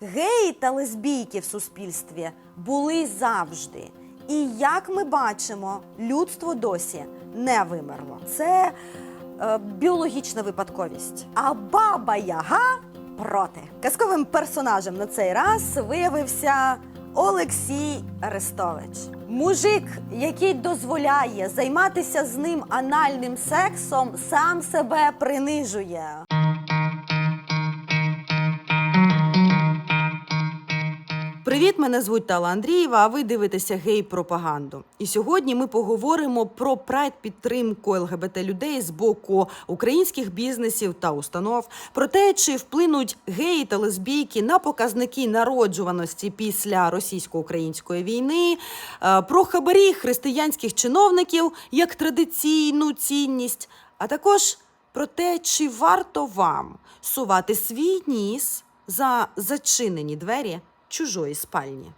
Геї та лесбійки в суспільстві були завжди. І як ми бачимо, людство досі не вимерло. Це е, біологічна випадковість. А баба Яга проти. Казковим персонажем на цей раз виявився Олексій Арестович. Мужик, який дозволяє займатися з ним анальним сексом, сам себе принижує. Привіт, мене звуть Тала Андрієва. А ви дивитеся гей-пропаганду. І сьогодні ми поговоримо про прайд підтримку ЛГБТ людей з боку українських бізнесів та установ, про те, чи вплинуть геї та лесбійки на показники народжуваності після російсько-української війни, е, про хабарі християнських чиновників як традиційну цінність, а також про те, чи варто вам сувати свій ніс за зачинені двері чужої спальні.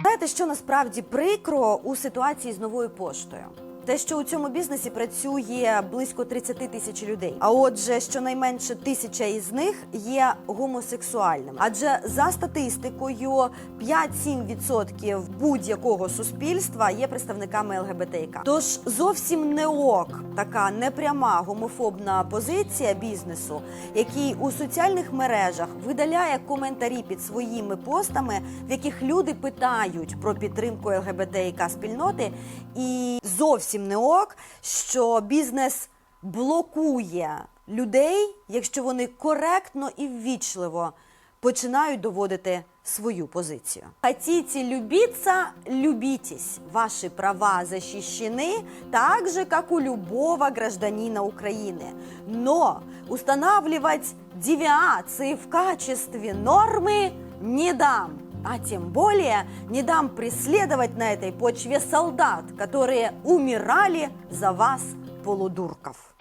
Знаєте, що насправді прикро у ситуації з новою поштою? Те, що у цьому бізнесі працює близько 30 тисяч людей. А отже, щонайменше тисяча із них є гомосексуальними. Адже за статистикою 5-7% будь-якого суспільства є представниками ЛГБТІК. Тож зовсім не ок така непряма гомофобна позиція бізнесу, який у соціальних мережах видаляє коментарі під своїми постами, в яких люди питають про підтримку ЛГБТІК спільноти, і зовсім не ок, що бізнес блокує людей, якщо вони коректно і ввічливо починають доводити свою позицию. Хотите любиться, любитесь. Ваши права защищены так же, как у любого гражданина Украины. Но устанавливать девиации в качестве нормы не дам. А тем более не дам преследовать на этой почве солдат, которые умирали за вас, полудурков.